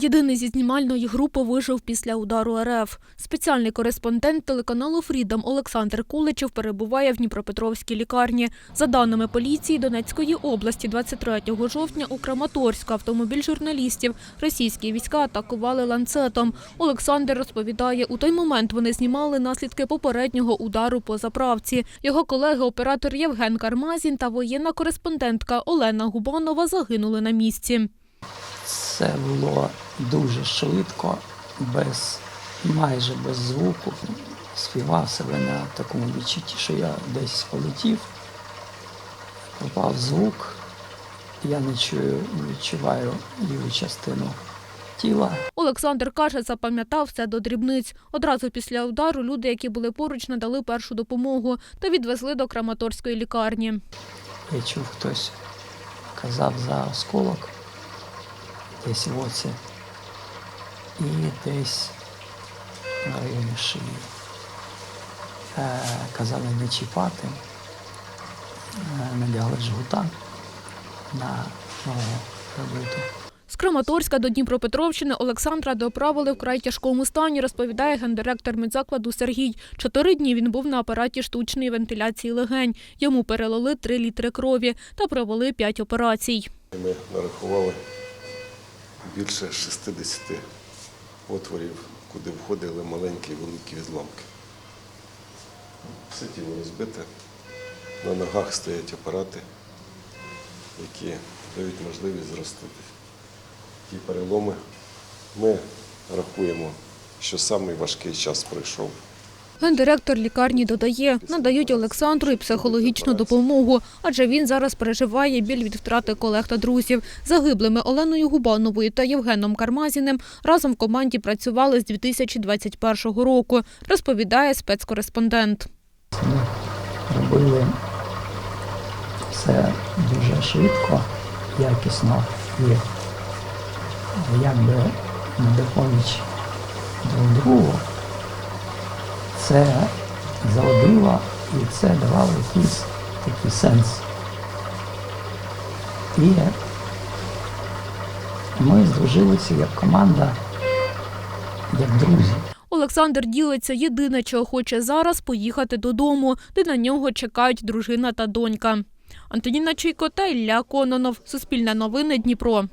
Єдиний зі знімальної групи вижив після удару РФ. Спеціальний кореспондент телеканалу Фрідом Олександр Куличев перебуває в Дніпропетровській лікарні. За даними поліції Донецької області, 23 жовтня у Краматорську автомобіль журналістів російські війська атакували ланцетом. Олександр розповідає, у той момент вони знімали наслідки попереднього удару по заправці. Його колеги, оператор Євген Кармазін та воєнна кореспондентка Олена Губанова загинули на місці. Це було дуже швидко, без, майже без звуку. Співав себе на такому відчутті, що я десь полетів, пропав звук, я не чую, не відчуваю ліву частину тіла. Олександр каже, запам'ятав все до дрібниць. Одразу після удару люди, які були поруч, надали першу допомогу та відвезли до Краматорської лікарні. Я чув, хтось казав за осколок десь в оці і десь на районі шиї. Е, казали не чіпати, е, надягли жгута на ногу пробиту. З Краматорська до Дніпропетровщини Олександра доправили в край тяжкому стані, розповідає гендиректор медзакладу Сергій. Чотири дні він був на апараті штучної вентиляції легень. Йому перелили три літри крові та провели п'ять операцій. Ми нарахували більше 60 отворів, куди входили маленькі і великі відламки. Все тіло розбите. На ногах стоять апарати, які дають можливість зростити ті переломи. Ми рахуємо, що самий важкий час пройшов. Гендиректор лікарні додає, надають Олександру і психологічну допомогу, адже він зараз переживає біль від втрати колег та друзів. Загиблими Оленою Губановою та Євгеном Кармазіним разом в команді працювали з 2021 року, розповідає спецкореспондент. Ми робили все дуже швидко, якісно і якби на допоміч друг другу. Це заводило і це давало якийсь такий сенс. І ми здружилися як команда, як друзі. Олександр ділиться єдине, чого хоче зараз поїхати додому, де на нього чекають дружина та донька. Антоніна Чуйко та Ілля Кононов. Суспільне новини Дніпро.